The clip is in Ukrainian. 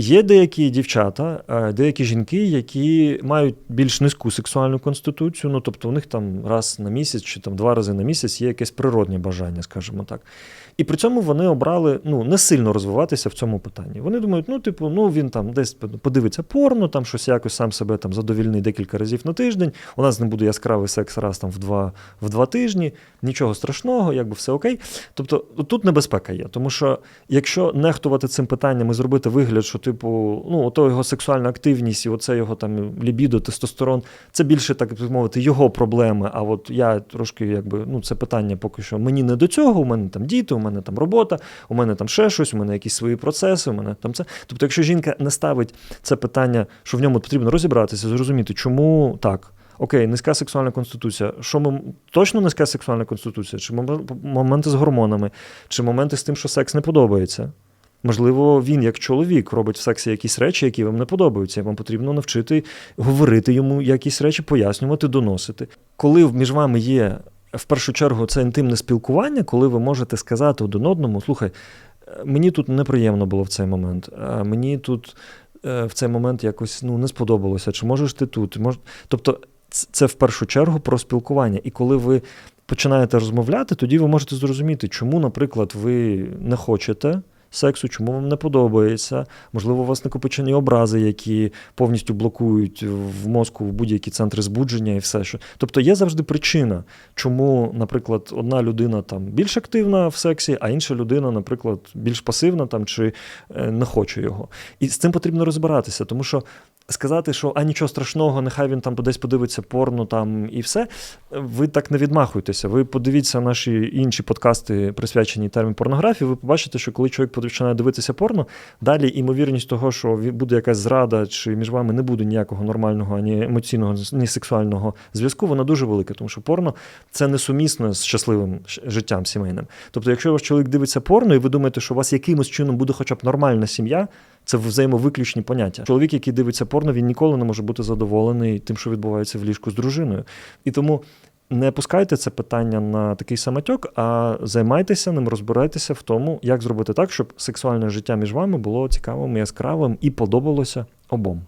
Є деякі дівчата, е, деякі жінки, які мають більш низьку сексуальну конституцію, ну тобто у них там раз на місяць чи там два рази на місяць є якесь природнє бажання, скажімо так. І при цьому вони обрали ну, не сильно розвиватися в цьому питанні. Вони думають, ну, типу, ну він там десь подивиться порно, там щось якось сам себе там задовільнить декілька разів на тиждень. У нас не буде яскравий секс раз там в два, в два тижні, нічого страшного, якби все окей. Тобто тут небезпека є, тому що якщо нехтувати цим питанням і зробити вигляд, що, типу, ну, ото його сексуальна активність і оце його там лібідо, тестостерон, це більше, так мовити, його проблеми. А от я трошки, якби, ну, це питання поки що мені не до цього, у мене там діти, у мене там робота, у мене там ще щось, у мене якісь свої процеси, у мене там це. Тобто, якщо жінка не ставить це питання, що в ньому потрібно розібратися, зрозуміти, чому так. Окей, низька сексуальна конституція. Що ми точно низька сексуальна конституція? Чи моменти з гормонами, чи моменти з тим, що секс не подобається? Можливо, він, як чоловік, робить в сексі якісь речі, які вам не подобаються. Вам потрібно навчити говорити йому якісь речі, пояснювати, доносити. Коли між вами є в першу чергу це інтимне спілкування, коли ви можете сказати один одному: слухай, мені тут неприємно було в цей момент, а мені тут в цей момент якось ну, не сподобалося, чи можеш ти тут? Мож... Тобто, це в першу чергу про спілкування. І коли ви починаєте розмовляти, тоді ви можете зрозуміти, чому, наприклад, ви не хочете. Сексу, чому вам не подобається, можливо, у вас накопичені образи, які повністю блокують в мозку будь-які центри збудження і все. що. Тобто є завжди причина, чому, наприклад, одна людина там більш активна в сексі, а інша людина, наприклад, більш пасивна там чи не хоче його. І з цим потрібно розбиратися, тому що сказати, що а нічого страшного, нехай він там десь подивиться порно там і все. Ви так не відмахуєтеся. Ви подивіться наші інші подкасти, присвячені термін порнографії. Ви побачите, що коли чоловік починає дивитися порно, далі імовірність того, що буде якась зрада, чи між вами не буде ніякого нормального, ані емоційного, ні сексуального зв'язку, вона дуже велика, тому що порно це несумісно з щасливим життям сімейним. Тобто, якщо ваш чоловік дивиться порно, і ви думаєте, що у вас якимось чином буде хоча б нормальна сім'я, це взаємовиключні поняття. Чоловік, який дивиться порно, він ніколи не може бути задоволений тим, що відбувається в ліжку з дружиною. І тому не пускайте це питання на такий самотьок, а займайтеся ним, розбирайтеся в тому, як зробити так, щоб сексуальне життя між вами було цікавим, яскравим і подобалося обом.